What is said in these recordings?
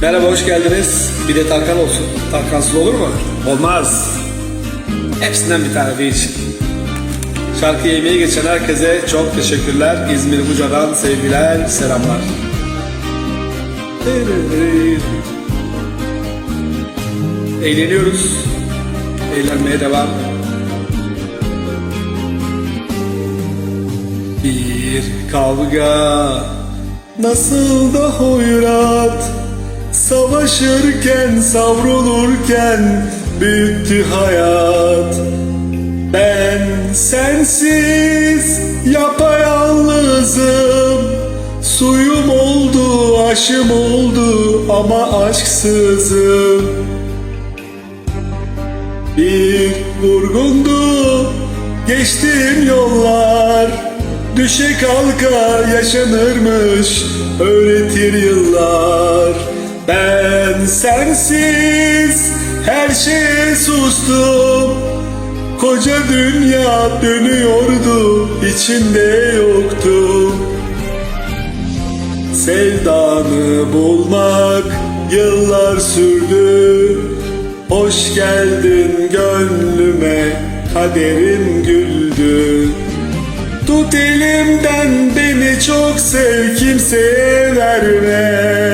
Merhaba hoş geldiniz. Bir de Tarkan olsun. Tarkansız olur mu? Olmaz. Hepsinden bir tane değişik. Şarkı yemeği geçen herkese çok teşekkürler. İzmir Buca'dan sevgiler, selamlar. Eğleniyoruz. Eğlenmeye devam. Bir kavga nasıl da hoyrat Savaşırken savrulurken büyüttü hayat. Ben sensiz yapayalnızım. Suyum oldu aşım oldu ama aşksızım. Bir vurgundu geçtiğim yollar. Düşe kalka yaşanırmış öğretir yıllar Ben sensiz her şeye sustum. Koca dünya dönüyordu içinde yoktum Sevdanı bulmak yıllar sürdü. Hoş geldin gönlüme kaderim güldü. Tut elimden beni çok sev kimseye verme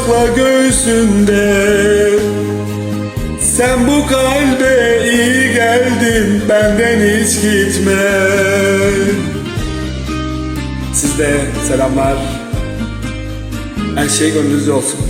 sakla göğsünde. Sen bu kalbe iyi geldin benden hiç gitme. Sizde selamlar. Her şey gönlünüzce olsun.